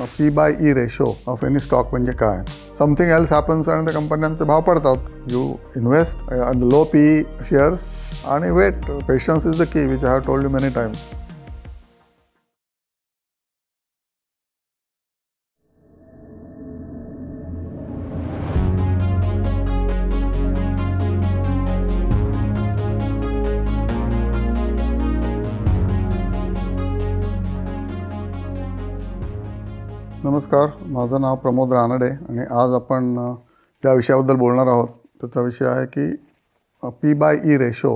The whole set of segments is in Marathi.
P by E ratio of any stock म्हणजे काय? समथिंग एल्स हॅपन्स आणि त्या कंपन्यांचे भाव पडतात. You invest low P shares आणि wait patience is the key which I have told you many times नमस्कार माझं नाव प्रमोद रानडे आणि आज आपण ज्या विषयाबद्दल बोलणार आहोत. त्याचा विषय आहे की P by E ratio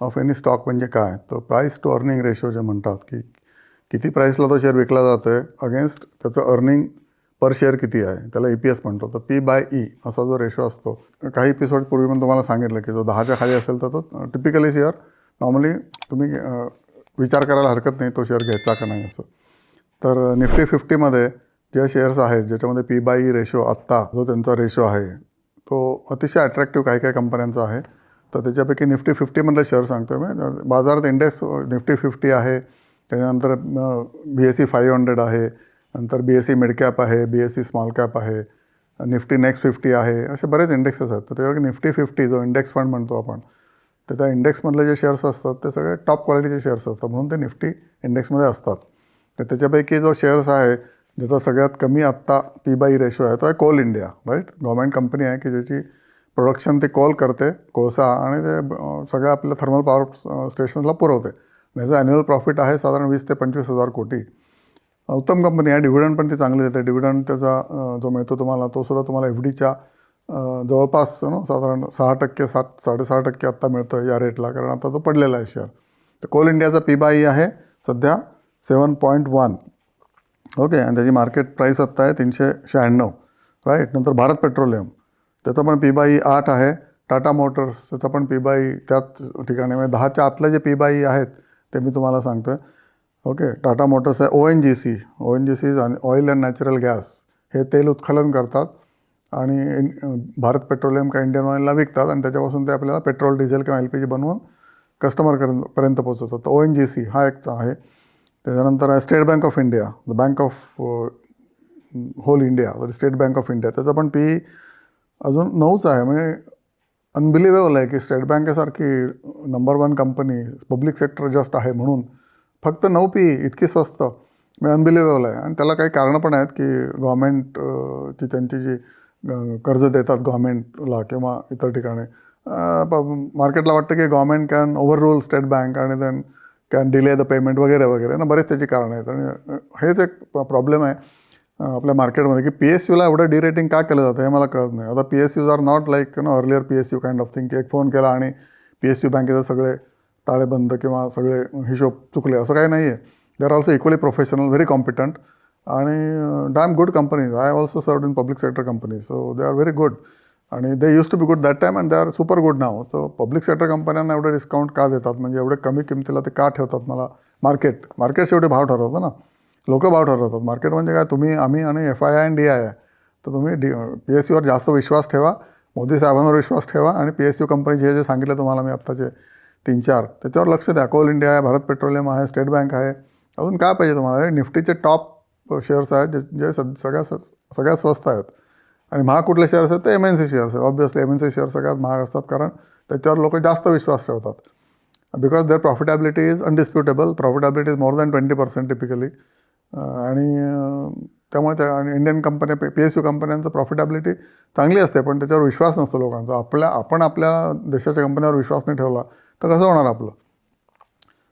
of any stock म्हणजे काय? तर प्राईस टू अर्निंग रेशो जे म्हणतात की किती प्राईसला तो शेअर विकला जातो आहे अगेन्स्ट त्याचं अर्निंग पर शेअर किती आहे? त्याला ई पी एस म्हणतो. तर पी बाय ई असा जो रेशो असतो. काही एपिसोडपूर्वी पण तुम्हाला सांगितलं की जो दहाच्या खाली असेल तर तो टिपिकली शेअर नॉर्मली तुम्ही विचार करायला हरकत नाही तो शेअर घ्यायचा का नाही असं. तर निफ्टी फिफ्टीमध्ये जे शेअर्स आहेत ज्याच्यामध्ये पी बाय ई रेशो आत्ता जो त्यांचा रेशो आहे तो अतिशय अट्रॅक्टिव्ह काही काही कंपन्यांचा आहे. तर त्याच्यापैकी निफ्टी फिफ्टीमधले शेअर सांगतो मी. बाजारात इंडेक्स निफ्टी फिफ्टी आहे. त्याच्यानंतर B S C five hundred आहे. नंतर B S C mid cap आहे B S C small cap आहे. निफ्टी नेक्स्ट फिफ्टी आहे. असे बरेच इंडेक्सेस आहेत. तर त्याच्यापैकी निफ्टी फिफ्टी जो इंडेक्स फंड म्हणतो आपण तर त्या इंडेक्समधले जे शेअर्स असतात ते सगळे टॉप क्वालिटीचे शेअर्स असतात. म्हणून ते निफ्टी इंडेक्समध्ये असतात. तर त्याच्यापैकी जो शेअर्स आहे ज्याचा सगळ्यात कमी आत्ता पी बाय रेशो आहे तो आहे Coal India right government company आहे की ज्याची प्रोडक्शन ते कॉल करते कोळसा आणि ते सगळ्या आपल्या थर्मल पॉवर स्टेशनला पुरवते. त्याचं ॲन्युअल प्रॉफिट आहे साधारण वीस ते पंचवीस हजार कोटी. उत्तम कंपनी आहे डिव्हिडंड पण ती चांगली देते. डिव्हिडंड त्याचा जो मिळतो तुम्हाला तो सुद्धा तुम्हाला एफ डीच्या जवळपास ना साधारण सहा टक्के सात साडेसहा टक्के आत्ता मिळतो आहे या रेटला कारण आता तो पडलेला आहे शेअर तर कोल इंडियाचा पी बाय आहे सध्या सेवन पॉईंट वन. ओके आणि त्याची मार्केट प्राईस आत्ता आहे तीनशे शहाण्णव. राईट नंतर भारत पेट्रोलियम. त्याचा पण पी बाय आठ आहे. टाटा मोटर्स त्याचा पण पी बाय त्याच ठिकाणी म्हणजे दहाच्या आतले जे पी बाय आहेत ते मी तुम्हाला सांगतो आहे ओके टाटा मोटर्स आहे O N G C. O N G C आणि ऑइल अँड नॅचरल गॅस हे तेल उत्खनन करतात आणि भारत पेट्रोलियम का इंडियन ऑइलला विकतात आणि त्याच्यापासून ते आपल्याला पेट्रोल डिझेल किंवा एल पी जी बनवून कस्टमरपर्यंत पर्यंत पोहोचवतात. तर ओ एन जी सी हा एक आहे. त्याच्यानंतर आहे State Bank of India the bank of whole India State Bank of India त्याचा पण पी अजून नऊच आहे. म्हणजे अनबिलिवेबल आहे की state बँकेसारखी number one company public sector just आहे म्हणून. फक्त नऊ पी इतकी स्वस्त. म्हणजे अनबिलिवेबल आहे. आणि त्याला काही कारणं पण आहेत की गव्हर्मेंटची uh, त्यांची जी कर्ज देतात गव्हर्मेंटला किंवा इतर ठिकाणी. मार्केटला वाटतं की government can overrule State Bank आणि then can delay the payment वगैरे वगैरे. ना बरेच त्याची कारणं आहेत. आणि हेच एक प्रॉब्लेम आहे आपल्या मार्केटमध्ये की पी एस यूला एवढं डिरेटिंग का केलं जातं हे मला कळत नाही. आता P S U's are not like no earlier P S U kind of thing की एक फोन केला आणि पी एस यू बँकेचे सगळे ताळेबंद किंवा सगळे हिशोब चुकले. असं काही नाही आहे they are also equally professional very competent आणि damn good companies I also serve in public sector companies so they are very good आणि they use to be good that time and they are super good now so public sector कंपन्यांना एवढे डिस्काउंट का देतात? म्हणजे एवढे कमी किमतीला ते का ठेवतात मला? मार्केट मार्केट शेवटी भाव ठरवतं ना? लोक भाव ठरवतात. मार्केट म्हणजे काय? तुम्ही आम्ही आणि एफ आय आय आणि डी आय आहे तर तुम्ही डी पी एस यूवर जास्त विश्वास ठेवा. मोदी साहेबांवर विश्वास ठेवा आणि पी एस यू कंपनीचे जे जे सांगितलं तुम्हाला मी आत्ताचे तीन चार त्याच्यावर लक्ष द्या. कोल इंडिया आहे भारत पेट्रोलियम आहे स्टेट बँक आहे. अजून काय पाहिजे तुम्हाला? हे निफ्टीचे टॉप शेअर्स आहेत जे जे सद सगळ्या सगळ्या स्वस्त आहेत. आणि महाग कुठले शेअर्स आहेत ते एम एन सी शेअर्स आहेत. Obviously M N C shares सगळ्यात महाग असतात कारण त्याच्यावर लोक जास्त विश्वास ठेवतात. Because their profitability is undisputable profitability is more than twenty percent typically आणि त्यामुळे त्या आणि इंडियन कंपन्या पी एस यू कंपन्यांचं प्रॉफिटेबिलिटी चांगली असते पण त्याच्यावर विश्वास नसतो लोकांचा. आपल्या आपण आपल्या देशाच्या कंपन्यावर विश्वास नाही ठेवला तर कसं होणार आपलं?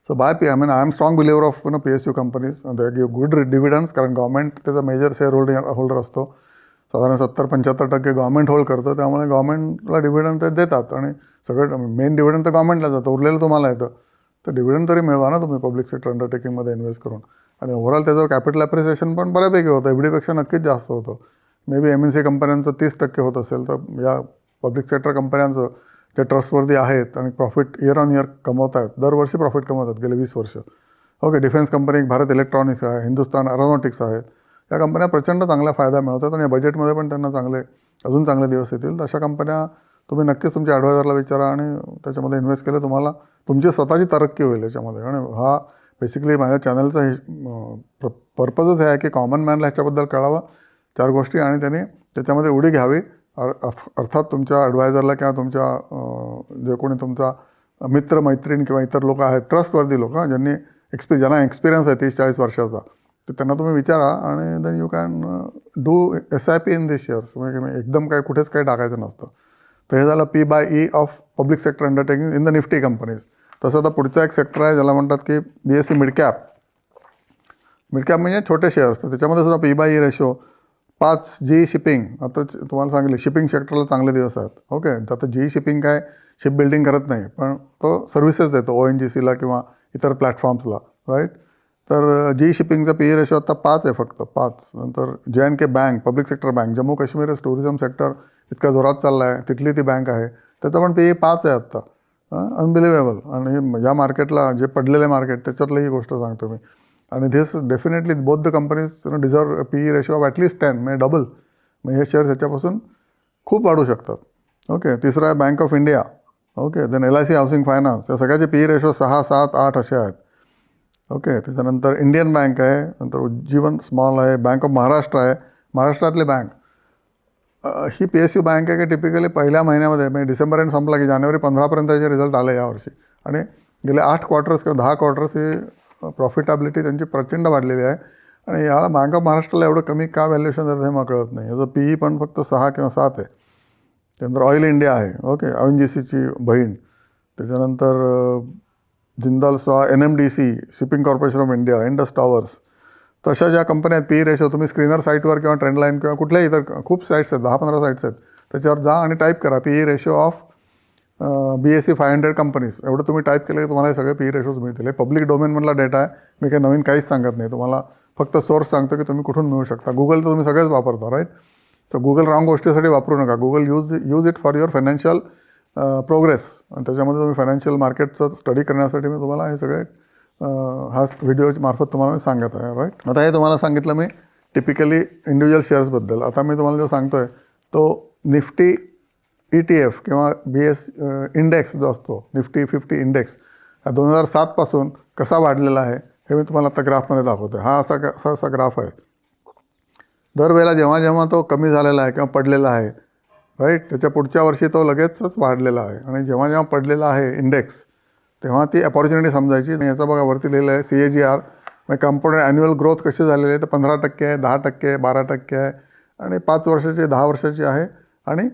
So by P I mean I am strong believer of you know P S U companies they give good dividends कारण गव्हर्मेंट त्याचा मेजर शेअर होल्डिंग होल्डर असतो. साधारण सत्तर पंच्याहत्तर टक्के गव्हर्मेंट होल्ड करतं. त्यामुळे गव्हर्मेंटला डिव्हिडंड ते देतात. आणि सगळं मेन डिव्हिडंड तर गव्हर्मेंटला जातं. उरलेलं तुम्हाला येतं. तर डिव्हिडंड तरी मिळवा ना तुम्ही पब्लिक सेक्टर अंडरटेकिंगमध्ये इन्व्हेस्ट करून. आणि ओव्हरऑल त्याचं कॅपिटल ॲप्रिसिएशन पण बऱ्यापैकी होतं. एफ डीपेक्षा नक्कीच जास्त होतं. Maybe M N C कंपन्यांचं तीस टक्के होत असेल तर या पब्लिक सेक्टर कंपन्यांचं जे ट्रस्टवरती आहेत आणि प्रॉफिट इयर ऑन इयर कमवत आहेत दरवर्षी प्रॉफिट कमवतात गेले वीस वर्ष. Okay defence company Bharat Electronics आहे हिंदुस्तान एरोनॉटिक्स आहेत या कंपन्या प्रचंड चांगला फायदा मिळवतात आणि या बजेटमध्ये पण त्यांना चांगले अजून चांगले दिवस येतील. तर अशा कंपन्या तुम्ही नक्कीच तुमच्या ॲडवायझरला विचारा आणि त्याच्यामध्ये इन्व्हेस्ट केलं तुम्हाला तुमची स्वतःची तरक्की होईल याच्यामध्ये. आणि हा बेसिकली माझ्या चॅनलचा हे पर्पजच हे आहे की कॉमन मॅनला ह्याच्याबद्दल कळावं चार गोष्टी आणि त्याने त्याच्यामध्ये उडी घ्यावी. अफ- अर्थात तुमच्या ॲडवायझरला किंवा तुमच्या जे कोणी तुमचा मित्र मैत्रीण किंवा इतर लोक आहेत ट्रस्टवर्दी लोक ज्यांनी एक्सपि ज्यांना एक्सपिरियन्स आहे तीस चाळीस वर्षाचा तर त्यांना तुम्ही विचारा आणि then you can do S I P in this shares म्हणजे एकदम काय कुठेच काही टाकायचं नसतं. तर हे झालं P by E of public sector undertaking in the Nifty companies तसं आता पुढचा एक सेक्टर आहे ज्याला म्हणतात की B S C mid cap mid cap म्हणजे छोटे शेअर्स तर त्याच्यामध्ये सुद्धा पी बाय ई रेशो पाच जी शिपिंग आता तुम्हाला सांगितले शिपिंग सेक्टरला चांगले दिवस आहेत. ओके आता जी शिपिंग काय शिप बिल्डिंग करत नाही. पण तो सर्व्हिसेस देतो ओ एन जी सीला किंवा इतर प्लॅटफॉर्म्सला राईट तर जी शिपिंगचा पी ई रेशो आता पाच आहे फक्त पाच. नंतर जे and K bank public sector bank Jammu Kashmir tourism sector इतका जोरात चालला आहे तिथली ती बँक आहे. त्याचा पण पी ई पाच आहे आत्ता. अनबिलिव्हेबल आणि या मार्केटला जे पडलेले मार्केट त्याच्यातलं ही गोष्ट सांगतो मी. आणि this definitely both the companies deserve P E ratio of at least ten म्हणजे डबल मग हे शेअर्स ह्याच्यापासून खूप वाढू शकतात. ओके तिसरा आहे Bank of India okay then L I C housing finance त्या सगळ्याचे पी ई रेशो सहा सात आठ असे आहेत. ओके त्याच्यानंतर इंडियन बँक आहे नंतर उज्जीवन स्मॉल आहे बँक ऑफ महाराष्ट्र आहे महाराष्ट्रातली बँक. ही पी एस यू बँक आहे की टिपिकली पहिल्या महिन्यामध्ये म्हणजे डिसेंबर एंड संपला की जानेवारी पंधरापर्यंतचे रिझल्ट आले यावर्षी आणि गेले आठ क्वार्टर्स किंवा दहा क्वार्टर्स ही प्रॉफिटॅबिलिटी त्यांची प्रचंड वाढलेली आहे. आणि याला बँक ऑफ महाराष्ट्राला एवढं कमी का व्हॅल्युएशन देतं हे मला कळत नाही. याचं पी ई पण फक्त सहा किंवा सात आहे. त्यानंतर ऑइल इंडिया आहे ओके ओ एन जी सीची बहीण. त्याच्यानंतर Jindal saw N M D C Shipping Corporation of India Indus Towers तशा ज्या कंपन्या आहेत पी रेशो तुम्ही स्क्रीनर साईटवर किंवा ट्रेंडलाईन किंवा कुठल्याही इतर खूप साईट्स आहेत दहा पंधरा साईट्स आहेत त्याच्यावर जा आणि टाईप करा. P E ratio of B S C five hundred companies एवढं तुम्ही टाईप केलं की तुम्हाला हे सगळे पी रेशोज मिळतील. हे पब्लिक डोमेनमधला डेटा आहे. मी काही नवीन काहीच सांगत नाही. तुम्हाला फक्त सोर्स सांगतो की तुम्ही कुठून मिळू शकता. गुगल तर तुम्ही सगळेच वापरता राईट सो गुगल रॉंग गोष्टीसाठी वापरू नका. Google use use it for your financial progress. आणि त्याच्यामध्ये तुम्ही फायनान्शियल मार्केटचं स्टडी करण्यासाठी मी तुम्हाला हे सगळे हा व्हिडिओ मार्फत तुम्हाला मी सांगत आहे राईट आता हे तुम्हाला सांगितलं मी टिपिकली इंडिव्हिज्युअल शेअर्सबद्दल आता मी तुम्हाला जो सांगतो आहे तो निफ्टी ई टी एफ किंवा बी एस इंडेक्स जो असतो निफ्टी फिफ्टी इंडेक्स हा दोन हजार सातपासून कसा वाढलेला आहे हे मी तुम्हाला आता ग्राफमध्ये दाखवतो हा असा असा असा ग्राफ आहे. दरवेळेला जेव्हा जेव्हा तो कमी झालेला आहे किंवा पडलेला आहे राईट त्याच्या पुढच्या वर्षी तो लगेचच वाढलेला आहे. आणि जेव्हा जेव्हा पडलेला आहे इंडेक्स तेव्हा ती अपॉर्च्युनिटी समजायची. आणि याचा बघा वरती लिहिलं आहे सी ए जी आर म्हणजे कंपाऊंड ॲन्युअल ग्रोथ कशी झालेली आहे? तर पंधरा टक्के आहे दहा टक्के आहे बारा टक्के आहे. आणि पाच वर्षाची दहा वर्षाची आहे. आणि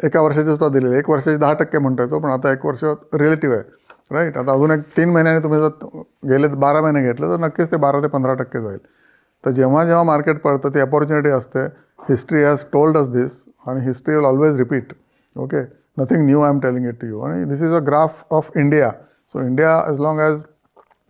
एका वर्षाची सुद्धा दिलेली आहे. एक वर्षाची दहा टक्के म्हणतो तो पण आता एक वर्ष रिलेटिव्ह आहे. राईट आता अजून एक तीन महिन्याने तुम्ही जर गेले बारा महिने घेतले तर नक्कीच ते बारा ते पंधरा टक्के जाईल तर जेव्हा जेव्हा मार्केट पडतं ती अपॉर्च्युनिटी असते. History has told us this आणि history will always repeat okay nothing new I am telling it to you आणि this is a graph of India so India as long as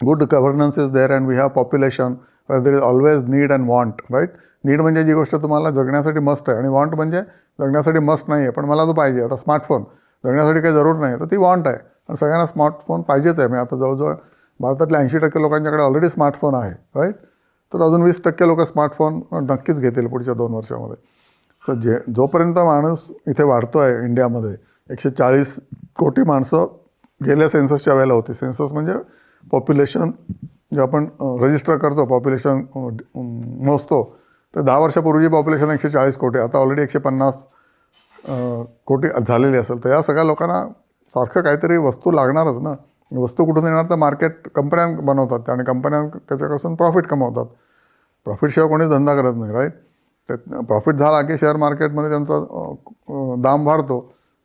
good governance is there and we have population where there is always need and want right need म्हणजे जी गोष्ट तुम्हाला जगण्यासाठी मस्त आहे. आणि वॉन्ट म्हणजे जगण्यासाठी मस्त नाही आहे पण मला तो पाहिजे. आता स्मार्टफोन जगण्यासाठी काही जरूर नाही तर ती वॉन्ट आहे. आणि सगळ्यांना स्मार्टफोन पाहिजेच आहे. म्हणजे आता जवळजवळ भारतातल्या ऐंशी टक्के लोकांच्याकडे ऑलरेडी स्मार्टफोन आहे राईट तर अजून वीस टक्के लोक स्मार्टफोन नक्कीच घेतील पुढच्या दोन वर्षामध्ये. सो जे जोपर्यंत माणूस इथे वाढतो आहे इंडियामध्ये एकशे चाळीस कोटी माणसं गेल्या सेन्ससच्या वेळेला होती. सेन्सस म्हणजे पॉप्युलेशन जे आपण रजिस्टर करतो पॉप्युलेशन मोजतो तर दहा वर्षापूर्वीची पॉप्युलेशन एकशे चाळीस कोटी आता ऑलरेडी एकशे पन्नास कोटी झालेली असेल. तर या सगळ्या लोकांना सारखं काहीतरी वस्तू लागणारच ना. वस्तू कुठून येणार तर मार्केट कंपन्या बनवतात त्या आणि कंपन्या त्याच्यापासून प्रॉफिट कमवतात. प्रॉफिटशिवाय कोणीच धंदा करत नाही राईट ते प्रॉफिट झाला की शेअर मार्केटमध्ये त्यांचा दाम वाढतो.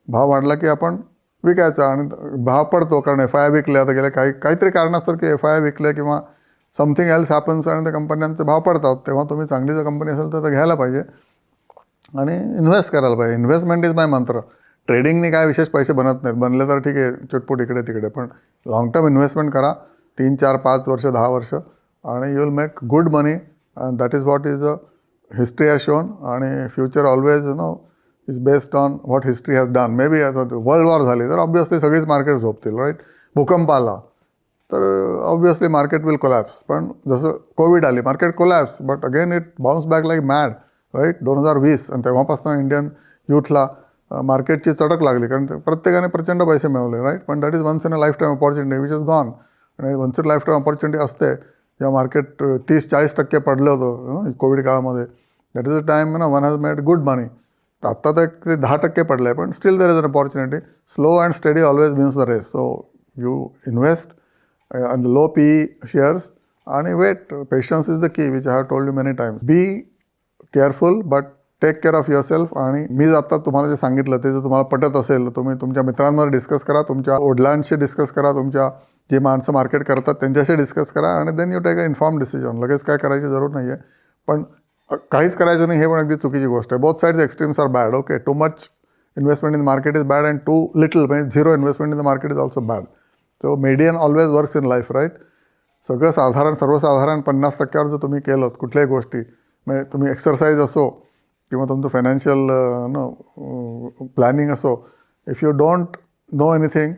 भाव वाढला की आपण विकायचा आणि भाव पडतो कारण एफ आय विकले. आता गेले काही काहीतरी कारण असतं की एफ आय विकले किंवा समथिंग एल्स हॅपन्स आणि त्या कंपन्यांचे भाव पडतात तेव्हा तुम्ही चांगली जर कंपनी असेल तर घ्यायला पाहिजे. आणि इन्व्हेस्ट करायला पाहिजे. इन्व्हेस्टमेंट इज माय मंत्र ट्रेडिंगने काय विशेष पैसे बनत नाहीत. बनले तर ठीक आहे चुटपुट इकडे तिकडे पण लाँग टर्म इन्व्हेस्टमेंट करा. तीन चार पाच वर्ष दहा वर्ष आणि you will make good money and that is what is a history has shown आणि future always you know is based on what history has done maybe आता वर्ल्ड वॉर झाली तर ऑब्वियसली सगळीच मार्केट झोपतील राईट भूकंप आला तर ऑब्वियसली मार्केट विल कोलॅप्स पण जसं कोविड आली market collapse but again it bounce back like mad right दोन हजार वीस आणि तेव्हापासून इंडियन यूथला मार्केटची चटक लागली. कारण ते प्रत्येकाने प्रचंड पैसे मिळवले राईट पण that is once in a life time opportunity which is gone आणि once in life time opportunity असते जेव्हा मार्केट तीस चाळीस टक्के पडलं होतं कोविड काळामध्ये दॅट इज अ टाईम ना one has made good money तर आत्ता तर एक ते दहा टक्के पडलं आहे पण still there is an opportunity slow and steady always wins the race so you invest an low P shares आणि wait patience is the key which I have told you many times be careful but take care of yourself आणि मी आता तुम्हाला जे सांगितलं ते जर तुम्हाला पटत असेल तर तुम्ही तुमच्या मित्रांवर डिस्कस करा तुमच्या वडिलांशी डिस्कस करा तुमच्या जे माणसं मार्केट करतात त्यांच्याशी डिस्कस करा आणि then you take a inform decision लगेच काय करायची जरूर नाही आहे पण काहीच करायचं नाही हे पण अगदी चुकीची गोष्ट आहे. Both sides extremes are bad okay too much investment in market is bad and too little म्हणजे zero investment in the market is also bad so median always works in life right सगळं साधारण सर्वसाधारण पन्नास टक्क्यावर जर तुम्ही केलं कुठल्याही गोष्टी म्हणजे तुम्ही एक्सरसाइज असो किंवा तुमचं फायनान्शियल नो प्लॅनिंग असो if you don't know anything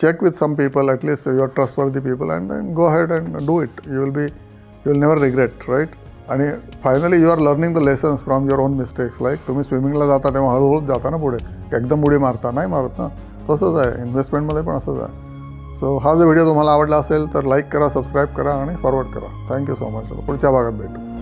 check with some people at least your trust for the people and then go ahead and do it you will be you will never regret right आणि finally you are learning the lessons from your own mistakes like तुम्ही स्विमिंगला जाता तेव्हा हळूहळू जाता ना पुढे. एकदम उडी मारता नाही मारत ना? तसंच आहे. इन्व्हेस्टमेंटमध्ये पण असंच आहे. सो हा जर व्हिडिओ तुम्हाला आवडला असेल तर लाईक करा सबस्क्राईब करा आणि फॉरवर्ड करा. थँक्यू सो मच पुढच्या भागात भेटू.